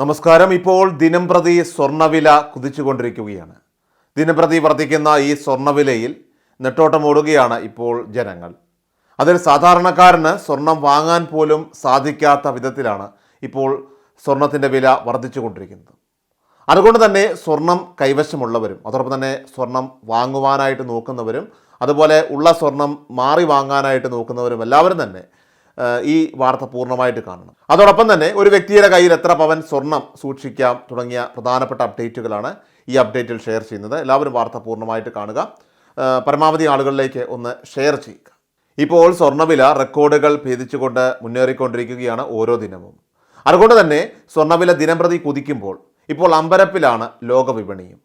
നമസ്കാരം. ഇപ്പോൾ ദിനം പ്രതി സ്വർണവില കുതിച്ചുകൊണ്ടിരിക്കുകയാണ്. ദിനംപ്രതി വർദ്ധിക്കുന്ന ഈ സ്വർണവിലയിൽ നെട്ടോട്ടമോടുകയാണ് ഇപ്പോൾ ജനങ്ങൾ. അതിൽ സാധാരണക്കാരന് സ്വർണം വാങ്ങാൻ പോലും സാധിക്കാത്ത വിധത്തിലാണ് ഇപ്പോൾ സ്വർണത്തിന്റെ വില വർദ്ധിച്ചുകൊണ്ടിരിക്കുന്നത്. അതുകൊണ്ട് തന്നെ സ്വർണം കൈവശമുള്ളവരും അതോടൊപ്പം തന്നെ സ്വർണം വാങ്ങുവാനായിട്ട് നോക്കുന്നവരും അതുപോലെ ഉള്ള സ്വർണം മാറി വാങ്ങാനായിട്ട് നോക്കുന്നവരും എല്ലാവരും തന്നെ ഈ വാർത്ത പൂർണമായിട്ട് കാണണം. അതോടൊപ്പം തന്നെ ഒരു വ്യക്തിയുടെ കയ്യിൽ എത്ര പവൻ സ്വർണം സൂക്ഷിക്കാം തുടങ്ങിയ പ്രധാനപ്പെട്ട അപ്ഡേറ്റുകളാണ് ഈ അപ്ഡേറ്റിൽ ഷെയർ ചെയ്യുന്നത്. എല്ലാവരും വാർത്ത പൂർണമായിട്ട് കാണുക. പരമാവധി ആളുകളിലേക്ക് ഒന്ന് ഷെയർ ചെയ്യുക. ഇപ്പോൾ സ്വർണവില റെക്കോർഡുകൾ ഭേദിച്ചുകൊണ്ട് മുന്നേറിക്കൊണ്ടിരിക്കുകയാണ് ഓരോ ദിനവും. അതുകൊണ്ട് തന്നെ സ്വർണവില ദിനംപ്രതി കുതിക്കുമ്പോൾ ഇപ്പോൾ അമ്പരപ്പിലാണ് ലോകവിപണിയും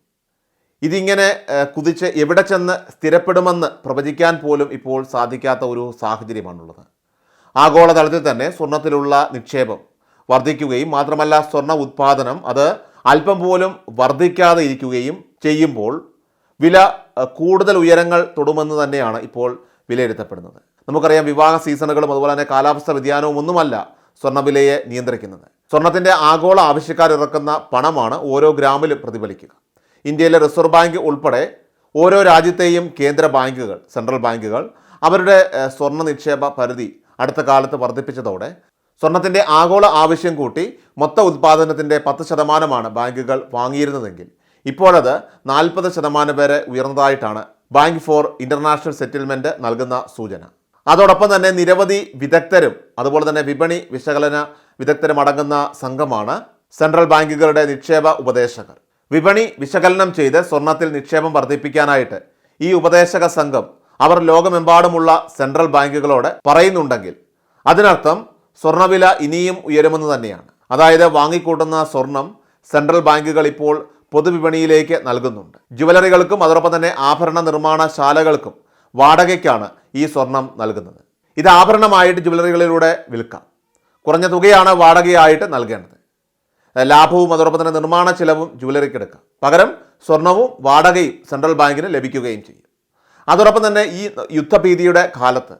ഇതിങ്ങനെ കുതിച്ച് എവിടെ ചെന്ന് സ്ഥിരപ്പെടുമെന്ന് പ്രവചിക്കാൻ പോലും ഇപ്പോൾ സാധിക്കാത്ത ഒരു സാഹചര്യമാണുള്ളത്. ആഗോളതലത്തിൽ തന്നെ സ്വർണത്തിലുള്ള നിക്ഷേപം വർദ്ധിക്കുകയും മാത്രമല്ല സ്വർണ ഉത്പാദനം അത് അല്പം പോലും വർദ്ധിക്കാതെ ഇരിക്കുകയും ചെയ്യുമ്പോൾ വില കൂടുതൽ ഉയരങ്ങൾ തൊടുമെന്ന് തന്നെയാണ് ഇപ്പോൾ വിലയിരുത്തപ്പെടുന്നത്. നമുക്കറിയാം വിവാഹ സീസണുകളും അതുപോലെ തന്നെ കാലാവസ്ഥ വ്യതിയാനവും ഒന്നുമല്ല സ്വർണവിലയെ നിയന്ത്രിക്കുന്നത്. സ്വർണത്തിന്റെ ആഗോള ആവശ്യക്കാർ ഇറക്കുന്ന പണമാണ് ഓരോ ഗ്രാമിലും പ്രതിഫലിക്കുക. ഇന്ത്യയിലെ റിസർവ് ബാങ്ക് ഉൾപ്പെടെ ഓരോ രാജ്യത്തെയും കേന്ദ്ര ബാങ്കുകൾ സെൻട്രൽ ബാങ്കുകൾ അവരുടെ സ്വർണ നിക്ഷേപ പരിധി അടുത്ത കാലത്ത് വർദ്ധിപ്പിച്ചതോടെ സ്വർണത്തിന്റെ ആഗോള ആവശ്യം കൂട്ടി മൊത്ത ഉത്പാദനത്തിന്റെ പത്ത് ശതമാനമാണ് ബാങ്കുകൾ വാങ്ങിയിരുന്നതെങ്കിൽ ഇപ്പോഴത് നാൽപ്പത് ശതമാനം വരെ ഉയർന്നതായിട്ടാണ് ബാങ്ക് ഫോർ ഇന്റർനാഷണൽ സെറ്റിൽമെന്റ് നൽകുന്ന സൂചന. അതോടൊപ്പം തന്നെ നിരവധി വിദഗ്ധരും അതുപോലെ തന്നെ വിപണി വിശകലന വിദഗ്ധരും അടങ്ങുന്ന സംഘമാണ് സെൻട്രൽ ബാങ്കുകളുടെ നിക്ഷേപ ഉപദേശകർ. വിപണി വിശകലനം ചെയ്ത് സ്വർണത്തിൽ നിക്ഷേപം വർദ്ധിപ്പിക്കാനായിട്ട് ഈ ഉപദേശക സംഘം അവർ ലോകമെമ്പാടുമുള്ള സെൻട്രൽ ബാങ്കുകളോട് പറയുന്നുണ്ടെങ്കിൽ അതിനർത്ഥം സ്വർണവില ഇനിയും ഉയരുമെന്ന് തന്നെയാണ്. അതായത് വാങ്ങിക്കൂട്ടുന്ന സ്വർണം സെൻട്രൽ ബാങ്കുകൾ ഇപ്പോൾ പൊതുവിപണിയിലേക്ക് നൽകുന്നുണ്ട്. ജുവലറികൾക്കും അതോടൊപ്പം തന്നെ ആഭരണ നിർമ്മാണ ശാലകൾക്കും വാടകയ്ക്കാണ് ഈ സ്വർണം നൽകുന്നത്. ഇത് ആഭരണമായിട്ട് ജുവലറികളിലൂടെ വിൽക്കാം. കുറഞ്ഞ തുകയാണ് വാടകയായിട്ട് നൽകേണ്ടത്. ലാഭവും അതോടൊപ്പം തന്നെ നിർമ്മാണ ചിലവും ജുവലറിക്ക് എടുക്കാം പകരം സ്വർണവും വാടകയും സെൻട്രൽ ബാങ്കിന് ലഭിക്കുകയും ചെയ്യും. അതോടൊപ്പം തന്നെ ഈ യുദ്ധഭീതിയുടെ കാലത്ത്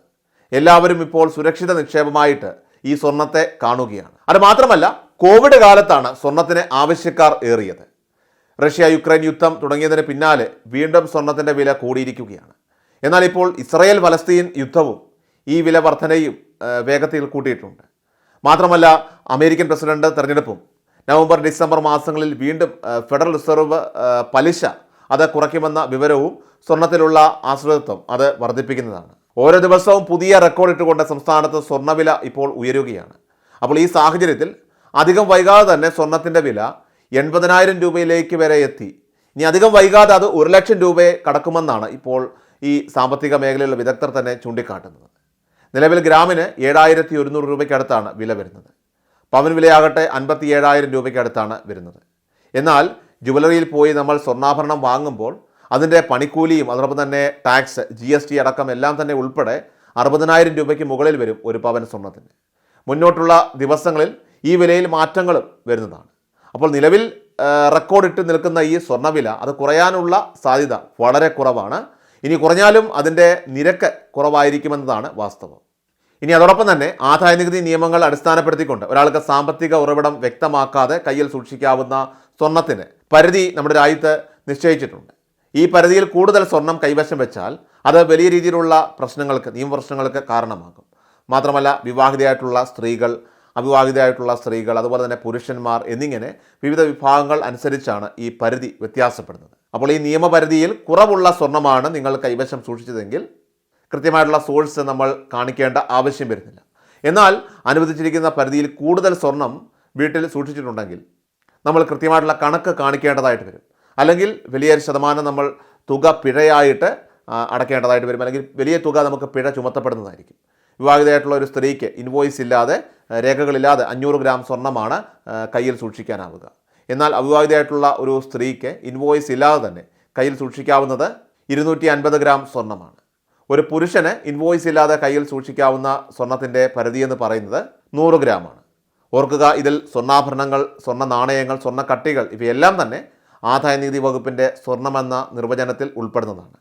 എല്ലാവരും ഇപ്പോൾ സുരക്ഷിത നിക്ഷേപമായിട്ട് ഈ സ്വർണത്തെ കാണുകയാണ്. അത് മാത്രമല്ല കോവിഡ് കാലത്താണ് സ്വർണത്തിന് ആവശ്യക്കാർ ഏറിയത്. റഷ്യ യുക്രൈൻ യുദ്ധം തുടങ്ങിയതിന് പിന്നാലെ വീണ്ടും സ്വർണത്തിന്റെ വില കൂടിയിരിക്കുകയാണ്. എന്നാൽ ഇപ്പോൾ ഇസ്രയേൽ പലസ്തീൻ യുദ്ധവും ഈ വില വർധനയും വേഗത്തിൽ കൂട്ടിയിട്ടുണ്ട്. മാത്രമല്ല അമേരിക്കൻ പ്രസിഡന്റ് തെരഞ്ഞെടുപ്പും നവംബർ ഡിസംബർ മാസങ്ങളിൽ വീണ്ടും ഫെഡറൽ റിസർവ് പലിശ അത് കുറയ്ക്കുമെന്ന വിവരവും സ്വർണത്തിലുള്ള ആശ്രിതത്വം അത് വർദ്ധിപ്പിക്കുന്നതാണ്. ഓരോ ദിവസവും പുതിയ റെക്കോർഡ് ഇട്ടുകൊണ്ട് സംസ്ഥാനത്ത് സ്വർണവില ഇപ്പോൾ ഉയരുകയാണ്. അപ്പോൾ ഈ സാഹചര്യത്തിൽ അധികം വൈകാതെ തന്നെ സ്വർണത്തിന്റെ വില എൺപതിനായിരം രൂപയിലേക്ക് വരെ എത്തി. ഇനി അധികം വൈകാതെ അത് ഒരു ലക്ഷം രൂപയെ കടക്കുമെന്നാണ് ഇപ്പോൾ ഈ സാമ്പത്തിക മേഖലയിലുള്ള വിദഗ്ധർ തന്നെ ചൂണ്ടിക്കാട്ടുന്നത്. നിലവിൽ ഗ്രാമിന് ഏഴായിരത്തി ഒരുന്നൂറ് രൂപയ്ക്കടുത്താണ് വില വരുന്നത്. പവൻ വിലയാകട്ടെ അൻപത്തി ഏഴായിരം രൂപയ്ക്കടുത്താണ് വരുന്നത്. എന്നാൽ ജുവലറിയിൽ പോയി നമ്മൾ സ്വർണാഭരണം വാങ്ങുമ്പോൾ അതിന്റെ പണിക്കൂലിയും അതോടൊപ്പം തന്നെ ടാക്സ് ജി എസ് ടി അടക്കം എല്ലാം തന്നെ ഉൾപ്പെടെ അറുപതിനായിരം രൂപയ്ക്ക് മുകളിൽ വരും ഒരു പവൻ സ്വർണത്തിന് മുന്നോട്ടുള്ള ദിവസങ്ങളിൽ ഈ വിലയിൽ മാറ്റങ്ങളും വരുന്നതാണ്. അപ്പോൾ നിലവിൽ റെക്കോർഡ് റെക്കോർഡിട്ട് നിൽക്കുന്ന ഈ സ്വർണവില അത് കുറയാനുള്ള സാധ്യത വളരെ കുറവാണ്. ഇനി കുറഞ്ഞാലും അതിന്റെ നിരക്ക് കുറവായിരിക്കുമെന്നതാണ് വാസ്തവം. ഇനി അതോടൊപ്പം തന്നെ ആദായ നികുതി നിയമങ്ങൾ അടിസ്ഥാനപ്പെടുത്തിക്കൊണ്ട് ഒരാൾക്ക് സാമ്പത്തിക ഉറവിടം വ്യക്തമാക്കാതെ കയ്യിൽ സൂക്ഷിക്കാവുന്ന സ്വർണത്തിന് പരിധി നമ്മുടെ രാജ്യത്ത് നിശ്ചയിച്ചിട്ടുണ്ട്. ഈ പരിധിയിൽ കൂടുതൽ സ്വർണം കൈവശം വെച്ചാൽ അത് വലിയ രീതിയിലുള്ള പ്രശ്നങ്ങൾക്ക് നിയമപ്രശ്നങ്ങൾക്ക് കാരണമാകും. മാത്രമല്ല വിവാഹിതയായിട്ടുള്ള സ്ത്രീകൾ അവിവാഹിതയായിട്ടുള്ള സ്ത്രീകൾ അതുപോലെ തന്നെ പുരുഷന്മാർ എന്നിങ്ങനെ വിവിധ വിഭാഗങ്ങൾ അനുസരിച്ചാണ് ഈ പരിധി വ്യത്യാസപ്പെടുന്നത്. അപ്പോൾ ഈ നിയമപരിധിയിൽ കുറവുള്ള സ്വർണമാണ് നിങ്ങൾ കൈവശം സൂക്ഷിച്ചതെങ്കിൽ കൃത്യമായിട്ടുള്ള സോഴ്സ് നമ്മൾ കാണിക്കേണ്ട ആവശ്യം വരുന്നില്ല. എന്നാൽ അനുവദിച്ചിരിക്കുന്ന പരിധിയിൽ കൂടുതൽ സ്വർണം വീട്ടിൽ സൂക്ഷിച്ചിട്ടുണ്ടെങ്കിൽ നമ്മൾ കൃത്യമായിട്ടുള്ള കണക്ക് കാണിക്കേണ്ടതായിട്ട് വരും. അല്ലെങ്കിൽ വലിയൊരു ശതമാനം നമ്മൾ തുക പിഴയായിട്ട് അടയ്ക്കേണ്ടതായിട്ട് വരും. അല്ലെങ്കിൽ വലിയ തുക നമുക്ക് പിഴ ചുമത്തപ്പെടുന്നതായിരിക്കും. വിവാഹിതയായിട്ടുള്ള ഒരു സ്ത്രീക്ക് ഇൻവോയ്സ് ഇല്ലാതെ രേഖകളില്ലാതെ അഞ്ഞൂറ് ഗ്രാം സ്വർണമാണ് കയ്യിൽ സൂക്ഷിക്കാനാവുക. എന്നാൽ അവിവാഹിതയായിട്ടുള്ള ഒരു സ്ത്രീക്ക് ഇൻവോയ്സ് ഇല്ലാതെ തന്നെ കയ്യിൽ സൂക്ഷിക്കാവുന്നത് ഇരുന്നൂറ്റി അൻപത് ഗ്രാം സ്വർണമാണ് ഒരു പുരുഷന് ഇൻവോയ്സ് ഇല്ലാതെ കയ്യിൽ സൂക്ഷിക്കാവുന്ന സ്വർണത്തിന്റെ പരിധി എന്ന് പറയുന്നത് നൂറ് ഗ്രാമാണ്. ഓർക്കുക ഇതിൽ സ്വർണാഭരണങ്ങൾ സ്വർണ നാണയങ്ങൾ സ്വർണക്കട്ടികൾ ഇവയെല്ലാം തന്നെ ആദായ നികുതി വകുപ്പിന്റെ സ്വർണമെന്ന നിർവചനത്തിൽ ഉൾപ്പെടുന്നതാണ്.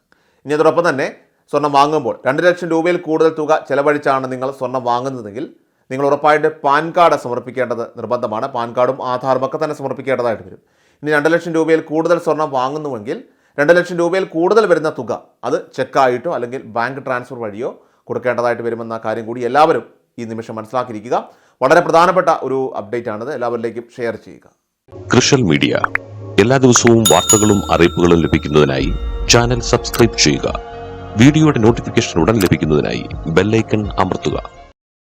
ഇനി അതോടൊപ്പം തന്നെ സ്വർണം വാങ്ങുമ്പോൾ രണ്ട് ലക്ഷം രൂപയിൽ കൂടുതൽ തുക ചെലവഴിച്ചാണ് നിങ്ങൾ സ്വർണം വാങ്ങുന്നതെങ്കിൽ നിങ്ങൾ ഉറപ്പായിട്ട് പാൻ കാർഡ് സമർപ്പിക്കേണ്ടത് നിർബന്ധമാണ്. പാൻ കാർഡും ആധാറും ഒക്കെ തന്നെ സമർപ്പിക്കേണ്ടതായിട്ട് വരും. ഇനി രണ്ട് ലക്ഷം രൂപയിൽ കൂടുതൽ സ്വർണം വാങ്ങുന്നുവെങ്കിൽ രണ്ട് ലക്ഷം രൂപയിൽ കൂടുതൽ വരുന്ന തുക അത് ചെക്കായിട്ടോ അല്ലെങ്കിൽ ബാങ്ക് ട്രാൻസ്ഫർ വഴിയോ കൊടുക്കേണ്ടതായിട്ട് വരുമെന്ന കാര്യം കൂടി എല്ലാവരും ഈ നിമിഷം മനസ്സിലാക്കിയിരിക്കുക. വളരെ പ്രധാനപ്പെട്ട ഒരു അപ്ഡേറ്റ് ആണിത്. എല്ലാവരിലേക്കും ഷെയർ ചെയ്യുക. കൃഷൽ മീഡിയ. എല്ലാ ദിവസവും വാർത്തകളും അറിയിപ്പുകളും ലഭിക്കുന്നതിനായി ചാനൽ സബ്സ്ക്രൈബ് ചെയ്യുക. വീഡിയോയുടെ നോട്ടിഫിക്കേഷൻ ഉടൻ ലഭിക്കുന്നതിനായി ബെല്ലൈക്കൺ അമർത്തുക.